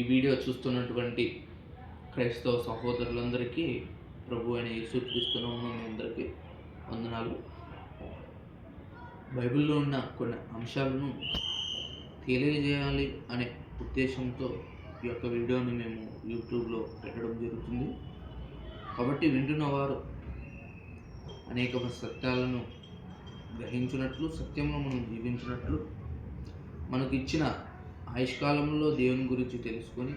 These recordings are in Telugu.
ఈ వీడియో చూస్తున్నటువంటి క్రైస్తవ సహోదరులందరికీ ప్రభు అయిన యేసుక్రీస్తున్న మీ అందరికీ వందనాలు. బైబిల్లో ఉన్న కొన్ని అంశాలను తెలియజేయాలి అనే ఉద్దేశంతో ఈ యొక్క వీడియోని మేము యూట్యూబ్లో పెట్టడం జరుగుతుంది. కాబట్టి వింటున్న వారు అనేక సత్యాలను గ్రహించినట్లు సత్యంలో మనం జీవించినట్లు మనకు ఇచ్చిన ఆయుష్కాలంలో దేవుని గురించి తెలుసుకొని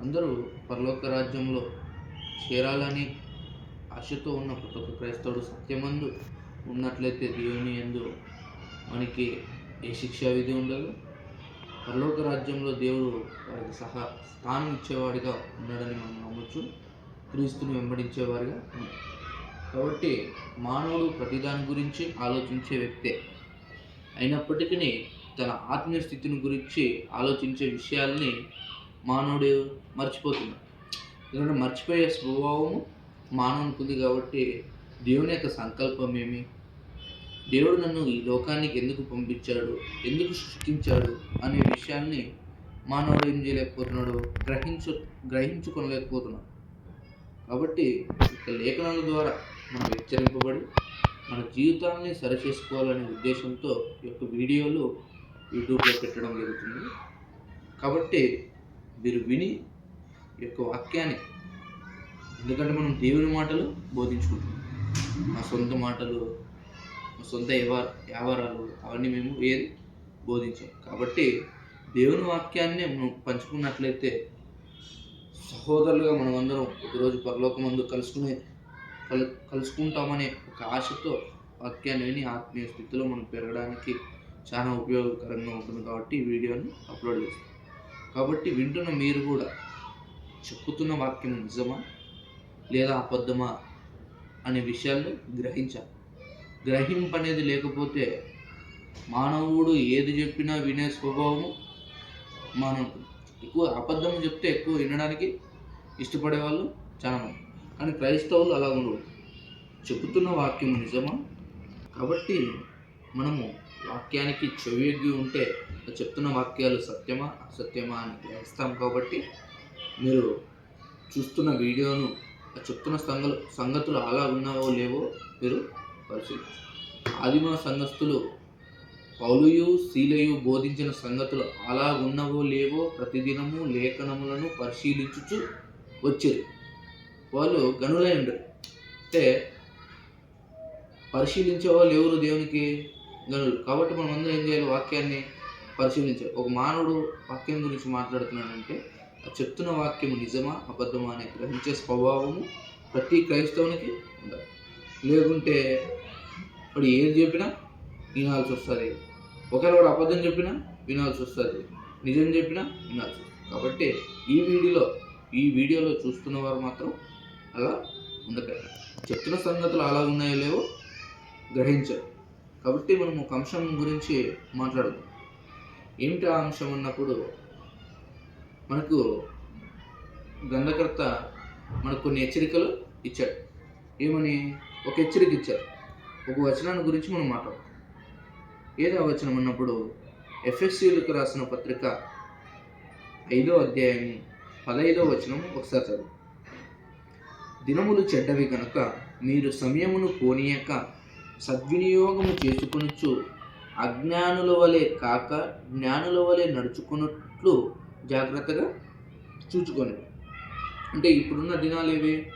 అందరూ పరలోక రాజ్యంలో చేరాలని ఆశతో ఉన్న ప్రతి ఒక్క క్రైస్తవుడు సత్యమందు ఉన్నట్లయితే దేవుని ఎందు మనకి ఏ శిక్షా విధి ఉండదు. పరలోక రాజ్యంలో దేవుడు వారికి సహా స్థానం ఇచ్చేవాడిగా ఉన్నాడని మనం నమ్మొచ్చు. క్రీస్తుని వెంబడించేవారిగా కాబట్టి మానవుడు ప్రతిదాని గురించి ఆలోచించే వ్యక్తే అయినప్పటికీ తన ఆత్మీయ స్థితిని గురించి ఆలోచించే విషయాల్ని మానవుడు మర్చిపోతున్నాడు. ఎందుకంటే మర్చిపోయే స్వభావము మానవునికి ఉంది కాబట్టి దేవుని యొక్క సంకల్పం ఏమి? దేవుడు నన్ను ఈ లోకానికి ఎందుకు పంపించాడు? ఎందుకు సృష్టించాడు? అనే విషయాన్ని మానవుడు ఏం చేయలేకపోతున్నాడు? గ్రహించు గ్రహించుకోలేకపోతున్నాడు. కాబట్టి ఇక లేఖనాల ద్వారా మనం హెచ్చరింపబడి మన జీవితాన్ని సరిచేసుకోవాలనే ఉద్దేశంతో ఈ యొక్క వీడియోలు యూట్యూబ్లో పెట్టడం జరుగుతుంది. కాబట్టి మీరు విని ఈ యొక్క వాక్యాన్ని ఎందుకంటే మనం దేవుని మాటలు బోధించుకుంటున్నాం. మా సొంత మాటలు మా సొంత వ్యవహార వ్యవహారాలు అవన్నీ మేము ఏది బోధించాం. కాబట్టి దేవుని వాక్యాన్ని మనం పంచుకున్నట్లయితే సహోదరులుగా మనమందరం ఒకరోజు పరలోకమందు కలుసుకునే కలు కలుసుకుంటామనే ఒక ఆశతో వాక్యాన్ని విని ఆత్మీయ స్థితిలో మనం పెరగడానికి చాలా ఉపయోగకరంగా ఉంటుంది కాబట్టి ఈ వీడియోని అప్లోడ్ చేస్తాం కాబట్టి వింటున్న మీరు కూడా చెప్పుతున్న వాక్యం నిజమా లేదా అబద్ధమా అనే విషయాలు గ్రహించాలి. గ్రహింపు అనేది లేకపోతే మానవుడు ఏది చెప్పినా వినే స్వభావము మానవుడు ఎక్కువ అబద్ధం చెప్తే ఎక్కువ వినడానికి ఇష్టపడే వాళ్ళు చాలామంది కానీ క్రైస్తవులు అలా ఉండవు చెబుతున్న వాక్యం నిజమా? కాబట్టి మనము వాక్యానికి చెవియొగ్గి ఉంటే ఆ చెప్తున్న వాక్యాలు సత్యమా? అసత్యమా అని గ్రహిస్తాం కాబట్టి మీరు చూస్తున్న వీడియోను ఆ చెప్తున్న సంగ సంగతులు అలా ఉన్నావో లేవో మీరు పరిశీలించు ఆదిమ సంఘస్థులు పౌలుయు శీలయు బోధించిన సంగతులు అలా ఉన్నవో లేవో ప్రతిదినము లేఖనములను పరిశీలించుచు వచ్చారు. వాళ్ళు గనులై ఉండరు. అంటే పరిశీలించే వాళ్ళు ఎవరు దేవునికి? గనులు కాబట్టి మనం అందరం ఏం చేయాలి? వాక్యాన్ని పరిశీలించాలి. ఒక మానవుడు వాక్యం గురించి మాట్లాడుతున్నాడంటే ఆ చెప్తున్న వాక్యము నిజమా అబద్ధమా అని గ్రహించే స్వభావము ప్రతి క్రైస్తవునికి ఉండాలి. లేకుంటే వాడు ఏది చెప్పినా వినాల్సి వస్తుంది. ఒకవేళ వాడు అబద్ధం చెప్పినా వినాల్సి వస్తుంది. నిజం చెప్పినా వినాల్సి వస్తుంది. కాబట్టి ఈ వీడియోలో ఈ వీడియోలో చూస్తున్న వారు మాత్రం అలా ఉండకండి. చెప్తున్న సంగతులు అలా ఉన్నాయో లేవో గ్రహించారు కాబట్టి మనం ఒక అంశం గురించి మాట్లాడదాం. ఏమిటి ఆ అంశం అన్నప్పుడు మనకు గ్రంథకర్త మనకు కొన్ని హెచ్చరికలు ఇచ్చాడు. ఏమని? ఒక హెచ్చరిక ఇచ్చారు ఒక వచనాన్ని గురించి మనం మాట్లాడదాం. ఏదో వచనం అన్నప్పుడు? ఎఫ్ఎస్సీలకు రాసిన పత్రిక ఐదో అధ్యాయం పదైదో వచనం ఒకసారి చదువు. దినములు చెడ్డవి కనుక మీరు సమయమును పోనీయక సద్వినియోగము చేసుకొనొచ్చు అజ్ఞానుల వలె కాక జ్ఞానుల వలె నడుచుకున్నట్లు జాగ్రత్తగా చూచుకొని. అంటే ఇప్పుడున్న దినాలు ఏవి?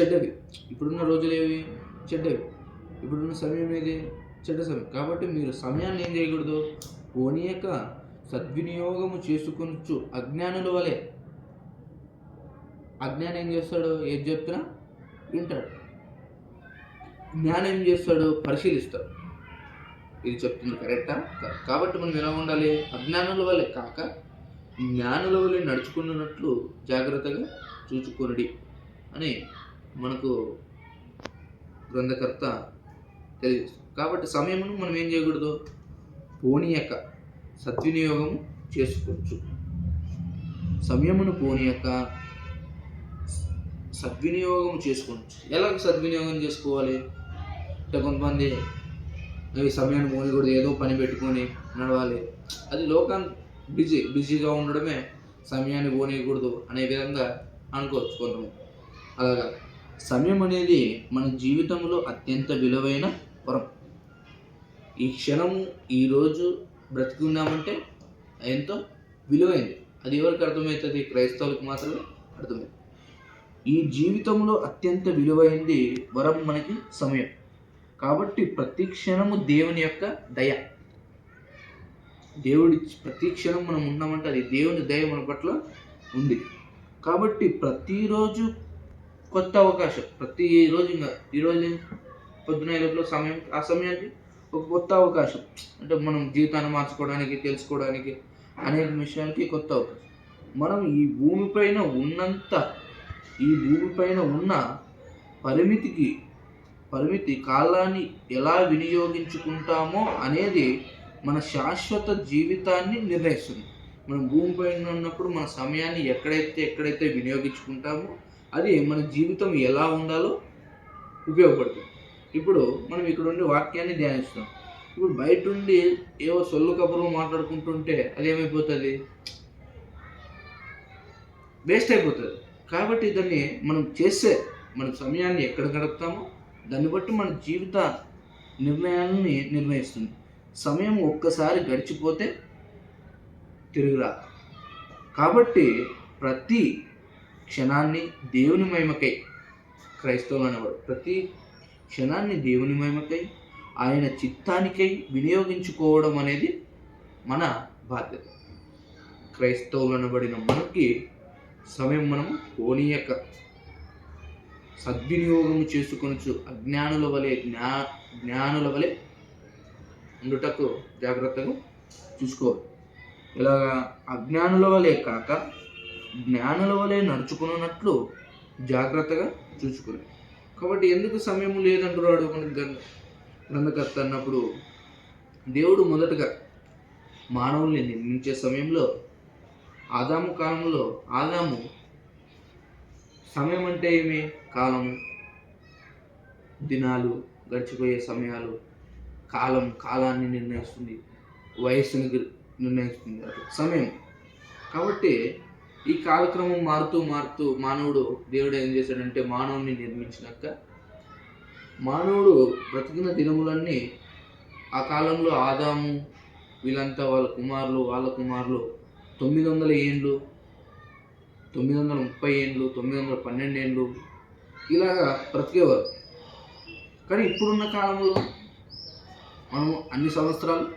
చెడ్డవి. ఇప్పుడున్న రోజులు ఏవి? చెడ్డవి. ఇప్పుడున్న సమయం ఏది? చెడ్డ సమయం. కాబట్టి మీరు సమయాన్ని ఏం చేయకూడదు? పోనీయక సద్వినియోగము చేసుకొనొచ్చు అజ్ఞానుల వలె. అజ్ఞానం ఏం చేస్తాడు? ఏది చెప్తున్నా? వింటాడు. జ్ఞానం ఏం చేస్తాడు? పరిశీలిస్తాడు. ఇది చెప్తుంది కరెక్టా? కాబట్టి మనం ఎలా ఉండాలి? అజ్ఞానుల వల్లే కాక జ్ఞానుల వల్లే నడుచుకున్నట్లు జాగ్రత్తగా చూచుకొనుడి అని మనకు గ్రంథకర్త తెలియజేస్తుంది. కాబట్టి సమయమును మనం ఏం చేయకూడదు? పోనీయక. సద్వినియోగం చేసుకోవచ్చు. సమయమును పోనీయక. సద్వినియోగం చేసుకోవచ్చు. ఎలా సద్వినియోగం చేసుకోవాలి? ఇట్లా కొంతమంది ఈ సమయాన్ని మోని కూడా ఏదో పని పెట్టుకొని నడవాలి. అది లోకం బిజీ బిజీగా ఉండడమే సమయాన్ని పోనీయకూడదు అనే విధంగా అనుకోవచ్చు కొంతమంది. అలాగా. సమయం అనేది మన జీవితంలో అత్యంత విలువైన వరం. ఈ క్షణము ఈరోజు బ్రతికి ఉన్నామంటే ఎంతో విలువైంది. అది ఎవరికి అర్థమవుతుంది? క్రైస్తవులకు మాత్రమే అర్థమైంది ఈ జీవితంలో అత్యంత విలువైంది వరం మనకి సమయం. కాబట్టి ప్రతి క్షణము దేవుని యొక్క దయ. దేవుడి ప్రతి క్షణం మనం ఉన్నామంటే అది దేవుని దయ మన పట్ల ఉంది. కాబట్టి ప్రతిరోజు కొత్త అవకాశం. ప్రతిరోజు ఇంకా ఈరోజు పొద్దున లోపల సమయం ఆ సమయానికి ఒక కొత్త అవకాశం. అంటే మనం జీవితాన్ని మార్చుకోవడానికి తెలుసుకోవడానికి అనేక విషయాలకి కొత్త అవకాశం. మనం ఈ భూమిపైన ఉన్నంత ఈ భూమిపైన ఉన్న పరిమితికి పరిమితి కాలాన్ని ఎలా వినియోగించుకుంటామో అనేది మన శాశ్వత జీవితాన్ని నిర్ణయిస్తుంది. మనం భూమిపైన ఉన్నప్పుడు మన సమయాన్ని ఎక్కడైతే ఎక్కడైతే వినియోగించుకుంటామో అది మన జీవితం ఎలా ఉండాలో ఉపయోగపడుతుంది. ఇప్పుడు మనం ఇక్కడ ఉండి వాక్యాన్ని ధ్యానిస్తాం. ఇప్పుడు బయట ఉండి ఏవో సొల్లు కబుర్లు మాట్లాడుకుంటుంటే అది ఏమైపోతుంది వేస్ట్ అయిపోతుంది. కాబట్టి దాన్ని మనం చేసే మన సమయాన్ని ఎక్కడ గడుపుతామో దాన్ని బట్టి మన జీవిత నిర్ణయాలని నిర్ణయిస్తుంది. సమయం ఒక్కసారి గడిచిపోతే తిరుగురా. కాబట్టి ప్రతి క్షణాన్ని దేవుని మహిమకై క్రైస్తవులు అనేవాడు ప్రతి క్షణాన్ని దేవుని మహిమకై ఆయన చిత్తానికై వినియోగించుకోవడం అనేది మన బాధ్యత. క్రైస్తవులు అనబడిన మనకి సమయం మనము పోనీయక. సద్వినియోగం చేసుకొనచ్చు అజ్ఞానుల వలె జ్ఞా జ్ఞానుల వలె ఉండుటకు జాగ్రత్తగా చూసుకోవాలి. ఇలాగా అజ్ఞానుల వలె కాక జ్ఞానుల వలె నడుచుకున్నట్లు జాగ్రత్తగా చూసుకోవాలి. కాబట్టి ఎందుకు సమయం లేదంటున్నాడు మనకి గ్రంథకర్త అన్నప్పుడు దేవుడు మొదటగా మానవుల్ని నిర్మించే సమయంలో ఆదాము కాలంలో ఆదాము సమయం అంటే ఏమి? కాలం దినాలు గడిచిపోయే సమయాలు కాలం కాలాన్ని నిర్ణయిస్తుంది వయస్సుని నిర్ణయిస్తుంది. అట్లా సమయం. కాబట్టి ఈ కాలక్రమం మారుతూ మారుతూ మానవుడు దేవుడు ఏం చేశాడంటే మానవుని నిర్మించినాక మానవుడు బ్రతికిన దినములన్నీ ఆ కాలంలో ఆదాము వీళ్ళంతా వాళ్ళ కుమారులు వాళ్ళ కుమారులు తొమ్మిది వందల ఏండ్లు తొమ్మిది వందల ముప్పై ఏండ్లు తొమ్మిది వందల పన్నెండు ఏండ్లు ఇలాగా బ్రతికేవారు. కానీ ఇప్పుడున్న కాలంలో మనము అన్ని సంవత్సరాలు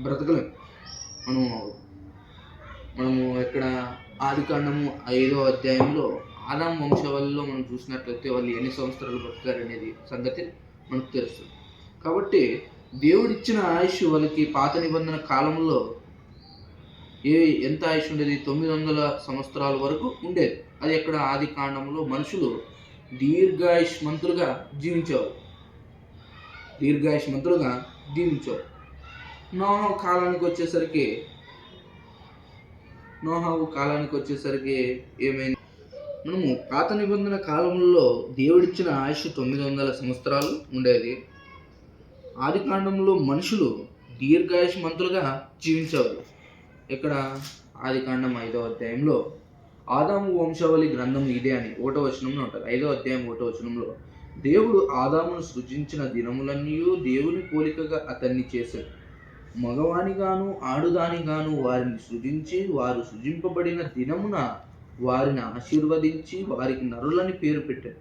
బ్రతకలేం. మనము మనము ఇక్కడ ఆదికాండము ఐదో అధ్యాయంలో ఆదాం వంశవాళ్ళలో మనం చూసినట్లయితే వాళ్ళు ఎన్ని సంవత్సరాలు బ్రతికారు అనేది సంగతి మనకు తెలుస్తుంది. కాబట్టి దేవుడిచ్చిన ఆయుష్ వాళ్ళకి పాత నిబంధన కాలంలో ఏ ఎంత ఆయుష్ ఉండేది? తొమ్మిది వందల సంవత్సరాల వరకు ఉండేది. అది ఎక్కడ? ఆది కాండంలో మనుషులు దీర్ఘాయుష్మంతులుగా జీవించావు. దీర్ఘాయుష్మంతులుగా జీవించావు. నోహ కాలానికి వచ్చేసరికి నోహావు కాలానికి వచ్చేసరికి ఏమైంది? మనము పాత నిబంధన కాలంలో దేవుడిచ్చిన ఆయుష్ తొమ్మిది వందల సంవత్సరాలు ఉండేది. ఆది కాండంలో మనుషులు దీర్ఘాయుష్మంతులుగా జీవించారు. ఇక్కడ ఆది కాండం ఐదో అధ్యాయంలో. ఆదాము వంశావళి గ్రంథం ఇదే అని ఒకటో వచనంలో ఉంటుంది. ఐదో అధ్యాయం ఒకటో వచనంలో దేవుడు ఆదామును సృజించిన దినములన్నీ దేవుని పోలికగా అతన్ని చేశాడు. మగవానిగాను ఆడుదానిగాను వారిని సృజించి వారు సృజింపబడిన దినమున వారిని ఆశీర్వదించి వారికి నరులని పేరు పెట్టాడు.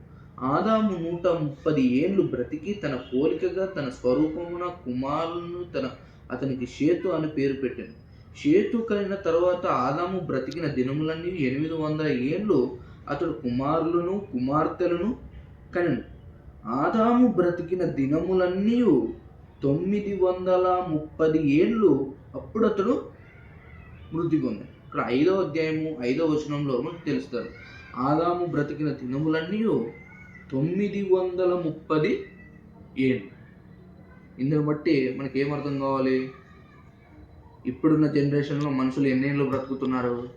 ఆదాము నూట ముప్పది ఏండ్లు బ్రతికి తన పోలికగా తన స్వరూపమున కుమారులను తన అతనికి షేతు అని పేరు పెట్టాడు. చేతు కలిగిన తర్వాత ఆదాము బ్రతికిన దినములన్నీ ఎనిమిది వందల ఏళ్ళు అతడు కుమారులను కుమార్తెలను కనెను. ఆదాము బ్రతికిన దినములన్నీ తొమ్మిది వందల ముప్పది ఏళ్ళు అప్పుడు అతడు మృతి పొందాడు. ఇక్కడ ఐదవ అధ్యాయము ఐదవ వచనంలో మనకు తెలుస్తారు ఆదాము బ్రతికిన దినములన్నీ తొమ్మిది వందల ముప్పది ఏండ్లు ఇందుని బట్టి మనకేమర్థం కావాలి? ఇప్పుడున్న జనరేషన్లో మనుషులు ఎన్నేళ్ళు బ్రతుకుతున్నారు?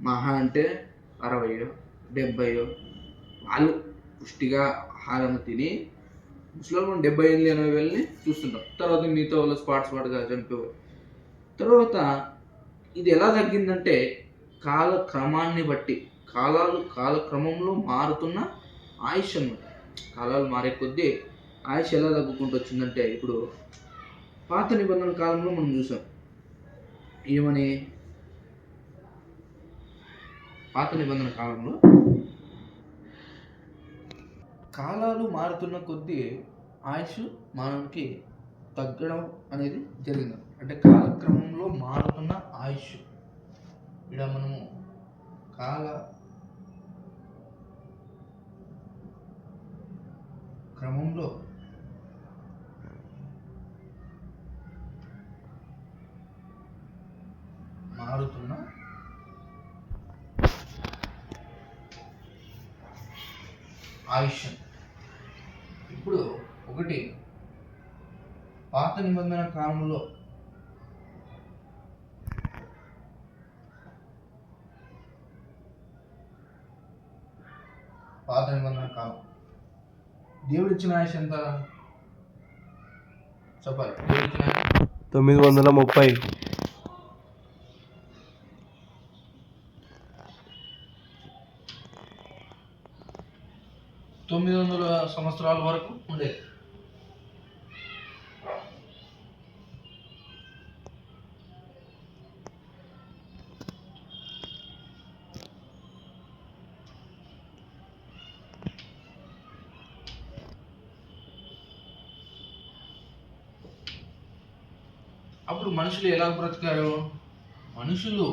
మహా అంటే అరవయో డెబ్బయో వాళ్ళు పుష్టిగా ఆహారం తిని ముసలి మనం డెబ్బై ఎనిమిది ఎనభై వేలని చూస్తుంటాం తర్వాత మిగతా వాళ్ళు స్పాట్ స్పాట్గా చనిపోయారు. తర్వాత ఇది ఎలా తగ్గిందంటే కాలక్రమాన్ని బట్టి కాలాలు కాలక్రమంలో మారుతున్న ఆయుష్ అన్నమాట. కాలాలు మారే కొద్దీ ఆయుష్ ఎలా తగ్గుకుంటూ వచ్చిందంటే ఇప్పుడు పాత నిబంధన కాలంలో మనం చూసాం. ఏమని? పాత నిబంధన కాలంలో కాలాలు మారుతున్న కొద్దీ ఆయుష్ మానవునికి తగ్గడం అనేది జరిగింది. అంటే కాలక్రమంలో మారుతున్న ఆయుష్. ఇక్కడ మనము కాల క్రమంలో మారుతున్న. ఆయుష్ ఇప్పుడు ఒకటి పాత నిబంధన కాలంలో పాత నిబంధన కాలం దేవుడు ఇచ్చిన ఆయుష్ ఎంత? చెప్పాలి. తొమ్మిది వందల ముప్పై. సంవత్సరాల వరకు ఉండేది అప్పుడు మనుషులు ఎలా బ్రతికారు? మనుషులు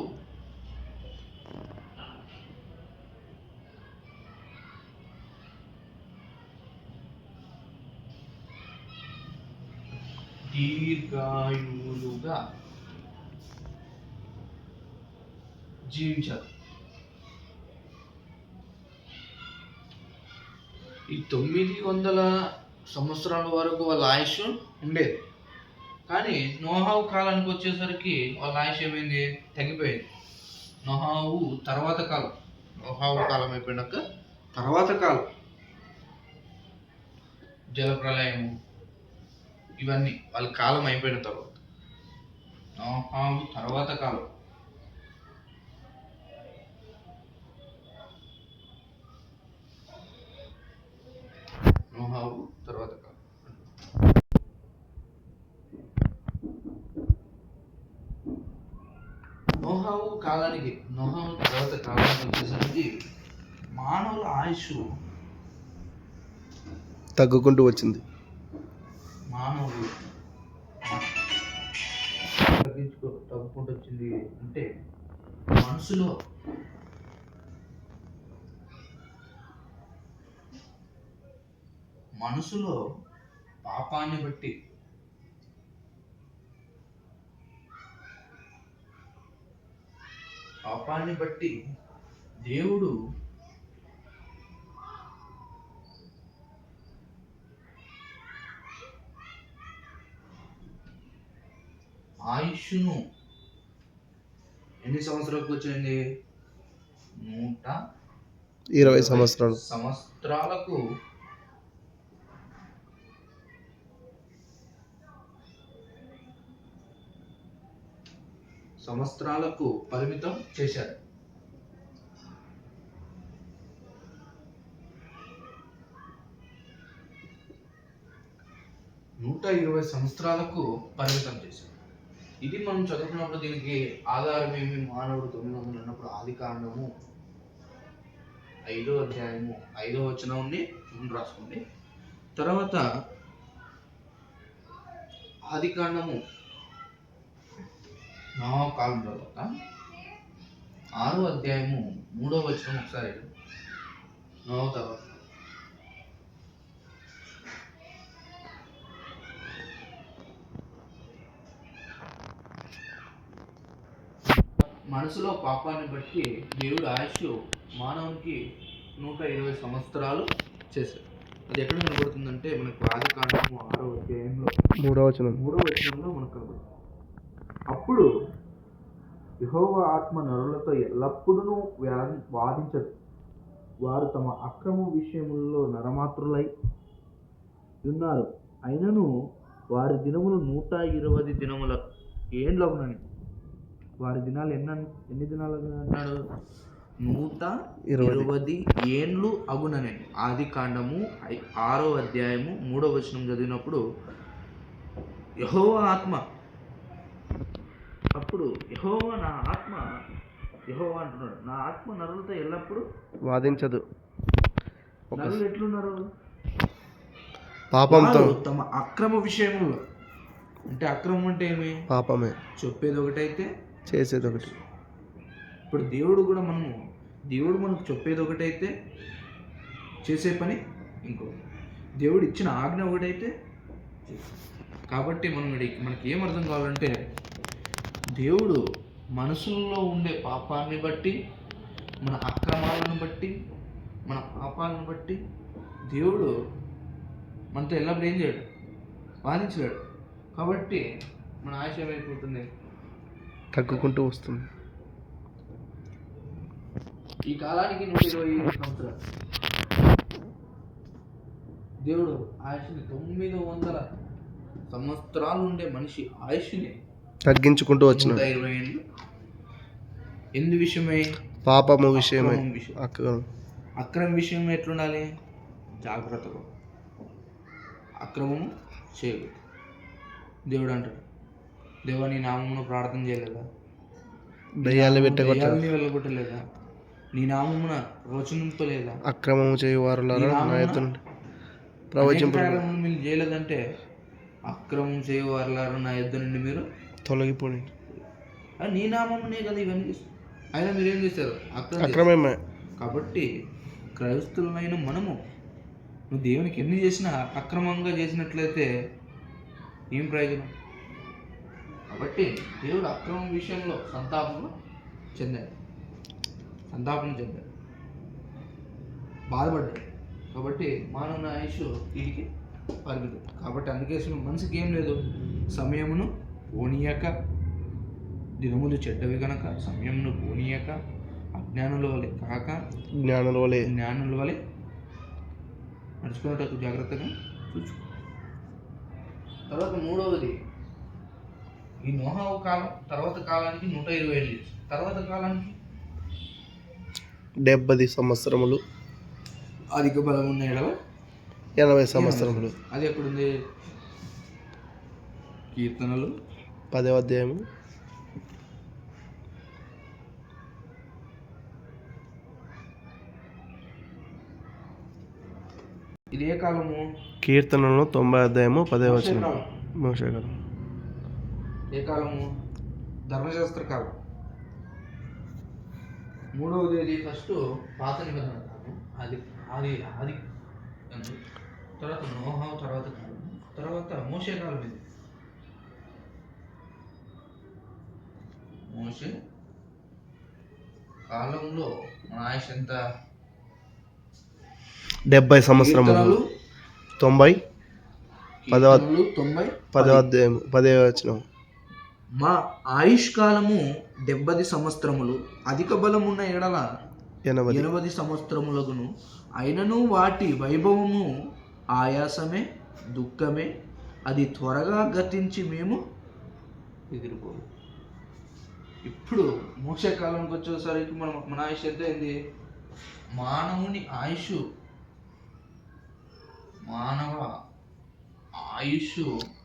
దీర్ఘాయువులుగా జీవించారు. ఈ తొమ్మిది వందల సంవత్సరాల వరకు వాళ్ళ ఆయుష్ ఉండేది. కానీ నోహావు కాలానికి వచ్చేసరికి వాళ్ళ ఆయుష్ ఏమైంది? తగ్గిపోయింది. నోహావు తర్వాత కాలం. నోహావు కాలం అయిపోయినాక తర్వాత కాలం. జలప్రలయము ఇవన్నీ వాళ్ళ కాలం అయిపోయిన తర్వాత. తర్వాత కాలం. నోహావు తర్వాత కాలం. నోహావు కాలానికి నోహావు తర్వాత కాలానికి వచ్చేసరికి మానవుల ఆయుష్ తగ్గుకుంటూ వచ్చింది. మానవుడు తగ్గించుకో తగ్గుకుంటూ వచ్చింది అంటే మనసులో మనసులో పాపాన్ని బట్టి పాపాన్ని బట్టి దేవుడు ఆయుష్ను ఎన్ని సంవత్సరాలకు వచ్చింది? నూట ఇరవై సంవత్సరాలు. సంవత్సరాలకు సంవత్సరాలకు పరిమితం చేశారు. నూట ఇరవై సంవత్సరాలకు పరిమితం చేశారు. ఇది మనం చదువుకున్నప్పుడు దీనికి ఆధారం ఏమి మానవుడు తొమ్మిది వందలు అన్నప్పుడు ఆది కాండము ఐదో అధ్యాయము ఐదో వచనంని రాసుకోండి. తర్వాత ఆది కాండము నవ కాలం తర్వాత ఆరో అధ్యాయము మూడో వచనం ఒకసారి నవ తర్వాత. మనసులో పాపాన్ని బట్టి దేవుడు ఆయుష్ మానవునికి నూట ఇరవై సంవత్సరాలు చేశాడు. అది ఎక్కడ కనబడుతుందంటే మనకు ఆది కాండము ఆరో అధ్యాయంలో. మూడవ వచనం. మూడో వచనంలో మనకు కనబడుతుంది. అప్పుడు యెహోవా ఆత్మ నరులతో ఎల్లప్పుడూ వ్యా- వాదించదు. వారు తమ అక్రమ విషయములలో నరమాత్రులై ఉన్నారు. అయినను వారి దినములు నూట ఇరవై దినముల ఏండ్లవునని వారి దినాలు ఎన్ని ఎన్ని దినాలు అన్నాడు నూట ఇరవై. ఏండ్లు అగుననే. ఆది కాండము ఆరో అధ్యాయము మూడో వచనం చదివినప్పుడు యహోవ ఆత్మ అప్పుడు యహోవ నా ఆత్మ యహోవ అంటున్నాడు నా ఆత్మ నరులతో ఎల్లప్పుడూ వాదించదు. నరులు ఎట్లున్నారు? పాపంతో. తమ అక్రమ విషయంలో అంటే అక్రమం అంటే ఏమి? పాపమే. చెప్పేది ఒకటైతే చేసేది ఒకటి ఇప్పుడు దేవుడు కూడా మనము దేవుడు మనకు చెప్పేది ఒకటైతే చేసే పని ఇంకో. దేవుడు ఇచ్చిన ఆజ్ఞ ఒకటైతే కాబట్టి మనం మనకి ఏం అర్థం కావాలంటే దేవుడు మనసుల్లో ఉండే పాపాన్ని బట్టి మన అక్రమాలను బట్టి మన పాపాలను బట్టి దేవుడు మనతో ఎల్లప్పుడు ఏం చేయడు? వాదించలేడు. కాబట్టి మన ఆశయం అయిపోతుంది తగ్గుకుంటూ వస్తుంది. ఈ కాలానికి నూట ఇరవై సంవత్సరాలు. దేవుడు ఆయుష్ని తొమ్మిది వందల సంవత్సరాలు ఉండే మనిషి ఆయుష్ని తగ్గించుకుంటూ నూట వచ్చినాడు. ఇరవై ఏళ్ళు. ఎందు విషయమై? పాపము విషయమై. అక్రమం విషయం. అక్రమం. అక్రమ విషయం ఎట్లుండాలి? జాగ్రత్తగా. అక్రమము చేయకూడదు. దేవుడు అంటాడు దేవా నీ నామమును ప్రార్థన చేయలేదా? దయ్యాలు పెట్టగొట్ట దయ్యాలని వెళ్ళగొట్టలేదా నీ నామమున అక్రమము నా నామమున ఎత్తు నుండి ప్రవచింపు మీరు చేయలేదంటే అక్రమం చేయవారులారు నా యుద్ధ నుండి మీరు తొలగిపోయి నీ నామమునే కదా ఇవన్నీ. అయినా మీరు ఏం చేశారు? అక్రమం చేశారు. అక్రమమే. కాబట్టి క్రైస్తులమైన మనము నువ్వు దేవునికి ఎన్ని చేసినా అక్రమంగా చేసినట్లయితే ఏం ప్రయోజనం? కాబట్టి దేవుడు అక్రమం విషయంలో సంతాపం చెందాడు. సంతాపం చెందాడు. బాధపడ్డాడు. కాబట్టి మానవుని ఆయుష్ వీడికి పరిమితం. కాబట్టి అందుకే మనసుకి ఏం లేదు. సమయమును పోనీయక దినములు చెడ్డవి గనక సమయమును పోనీయక అజ్ఞానుల వలె కాక జ్ఞానుల వలె. జ్ఞానుల వలె నడుచుకునేటట్టు జాగ్రత్తగా చూసుకో. తర్వాత మూడవది ఈ నోహావు కాలం తర్వాత కాలానికి నూట ఇరవై ఏళ్ళు తర్వాత కాలానికి? డెబ్బది సంవత్సరములు. అధిక బలం ఉన్న ఎడల ఎనభై సంవత్సరములు. అది ఎక్కడుంది కీర్తనలు? పదవ అధ్యాయము. ఇది ఏ కాలము? కీర్తనలు తొంభై అధ్యాయము మోషే వచ్చిన కాలం. ఏ కాలము? ధర్మశాస్త్ర కాలం. మూడవది ఏది ఫస్ట్ పాత నిబంధన కాలం అది అది అది అని. తర్వాత నోహావు తర్వాత కాలం. తర్వాత మోసే కాలం ఇది. మోసే కాలంలో మన ఆయుష్ ఎంత? డెబ్బై సంవత్సరములు. తొంభై? పదవ- తొంభై? పదవ అధ్యాయము పదవ వచ్చిన మా ఆయుష్ కాలము డెబ్బది సంవత్సరములు. అధిక బలమున్న ఎడల ఎనభై సంవత్సరములగును. అయినను వాటి వైభవము ఆయాసమే దుఃఖమే అది త్వరగా గతించి మేము ఎదుర్కో ఇప్పుడు మోక్షకాలంకి వచ్చేసరికి మనం మన ఆయుష్ ఎంత అయింది మానవుని ఆయుష్ మానవ ఆయుష్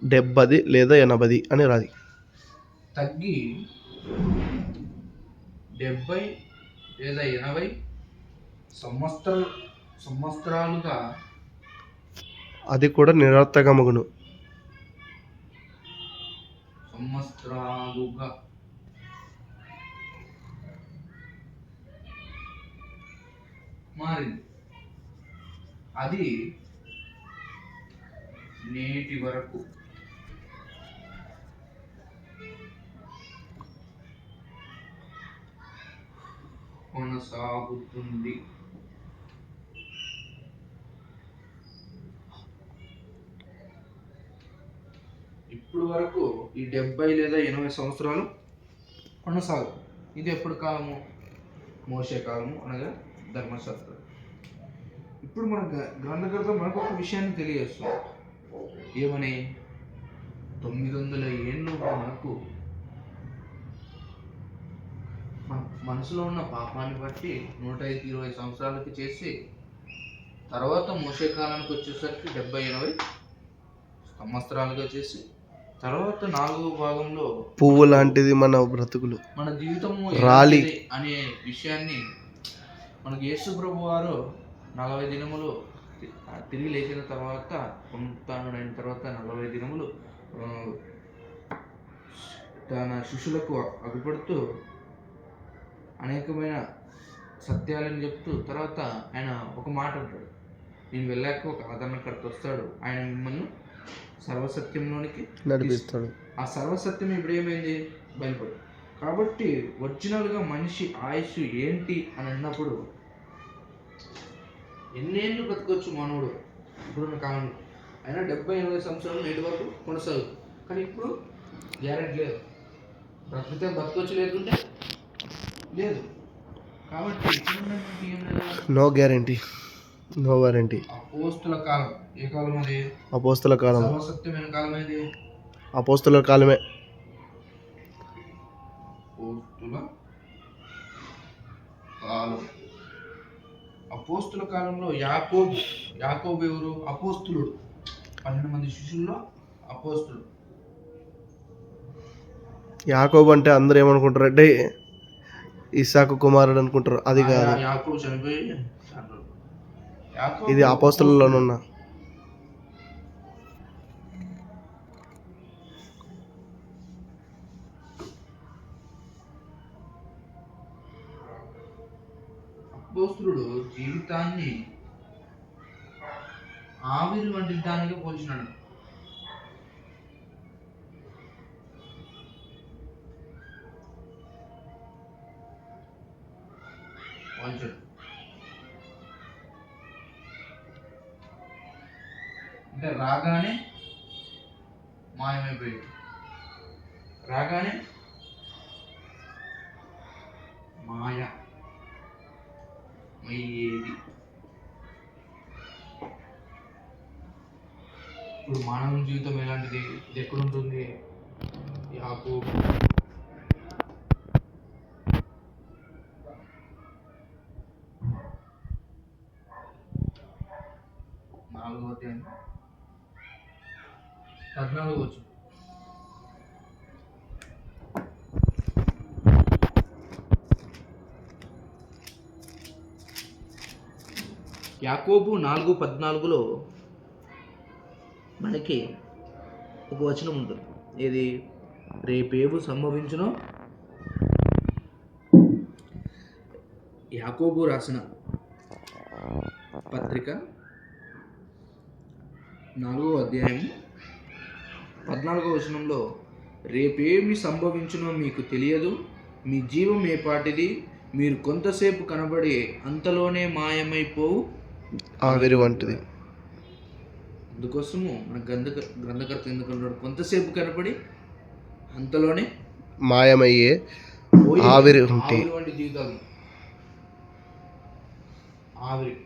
డెబ్బది లేదా ఎనభది అని రాది తగ్గి డెబ్బై లేదా ఎనభై సంవత్సర సంవత్సరాలుగా అది కూడా నిరర్థకమగును సంవత్సరాలుగా మారింది. అది నేటి వరకు కొనసాగుతుంది. ఇప్పుడు వరకు ఈ డెబ్బై లేదా ఎనభై సంవత్సరాలు కొనసాగు. ఇది ఎప్పుడు కాలము? మోసే కాలము అనగా ధర్మశాస్త్రం. ఇప్పుడు మన గ్రంథకర్త మనకు ఒక విషయాన్ని తెలియజేస్తుంది. ఏమని? తొమ్మిది వందల ఏళ్ళు మనకు మనసులో ఉన్న పాపాన్ని బట్టి నూట ఇరవై సంవత్సరాలకి చేసి తర్వాత మోసే కాలానికి వచ్చేసరికి డెబ్బై ఎనభై సంవత్సరాలుగా చేసి తర్వాత నాలుగో భాగంలో పువ్వు లాంటిది మన బ్రతుకులు మన జీవితము రాలి. అనే విషయాన్ని మనకు యేసు ప్రభు వారు నలభై దినములు తిరిగి లేచిన తర్వాత పునరుత్థానుడైన తర్వాత నలభై దినములు తన శిష్యులకు అగుపడుతూ అనేకమైన సత్యాలను చెప్తూ తర్వాత ఆయన ఒక మాట అంటాడు. నేను వెళ్ళాక ఒక ఆదరణకర్త వస్తాడు. ఆయన మిమ్మల్ని సర్వసత్యంలోనికి నడిపిస్తాడు. ఆ సర్వసత్యం ఇప్పుడు ఏమైంది బయలుపడి కాబట్టి ఒరిజినల్గా మనిషి ఆయుష్ ఏంటి అని అన్నప్పుడు ఎన్నేళ్ళు బ్రతకొచ్చు మానవుడు? ఇప్పుడున్న కాలంలో. అయినా డెబ్బై ఎనభై సంవత్సరాలు నేటి వరకు కొనసాగుతుంది కానీ ఇప్పుడు గ్యారెంటీ లేదు. బ్రతికితే బ్రతకొచ్చు లేకుంటే లేదు. కాబట్టి నో గ్యారంటీ నో వారంటీ అపోస్తుల కాలం. ఏ కాలం అది? అపోస్తుల కాలం. సర్వసత్యమైన కాలం ఏది? అపోస్తుల కాలమే. అపోస్తుల కాలం. అపోస్తుల కాలంలో యాకోబు. యాకోబు ఎవరు? అపోస్తులుడు. పన్నెండు మంది శిష్యుల్లో అపోస్తులు యాకోబు అంటే అందరూ ఏమనుకుంటారు అంటే ఇసాకు కుమారుడు అనుకుంటారు. అది కాదు. ఇది అపోస్తులలోనున్న అపోస్తులుడు జీవితాన్ని ఆవిరి వంటి దానికి పోల్చినాడు. అంటే రాగానే మాయమైపోయింది. రాగానే మాయ మయ్యేది ఇప్పుడు మానవ జీవితం ఎలాంటిది? ఇది ఎక్కడుంటుంది? యాకు అధ్యాయం పద్నాలుగు వచ్చు యాకోబు నాలుగు పద్నాలుగులో మనకి ఒక వచనం ఉంటుంది ఇది రేపేవు సంభవించునో? యాకోబు రాసిన పత్రిక నాలుగో అధ్యాయం పద్నాలుగో వచనంలో రేపేమి సంభవించునో మీకు తెలియదు. మీ జీవం ఏపాటిది మీరు కొంతసేపు కనబడి అంతలోనే మాయమైపోవు. ఆవిరి వంటిది. అందుకోసము మన గ్రంథక గ్రంథకర్త ఎందుకంటాడు కొంతసేపు కనపడి అంతలోనే మాయమయ్యే ఆవిరి వంటి జీవితాలు. ఆవిరి.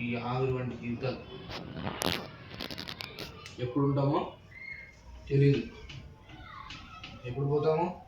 ఈ ఆవిరి వంటి జీవితాలు. ఎప్పుడు ఉంటామో తెలియదు ఎప్పుడు పోతామో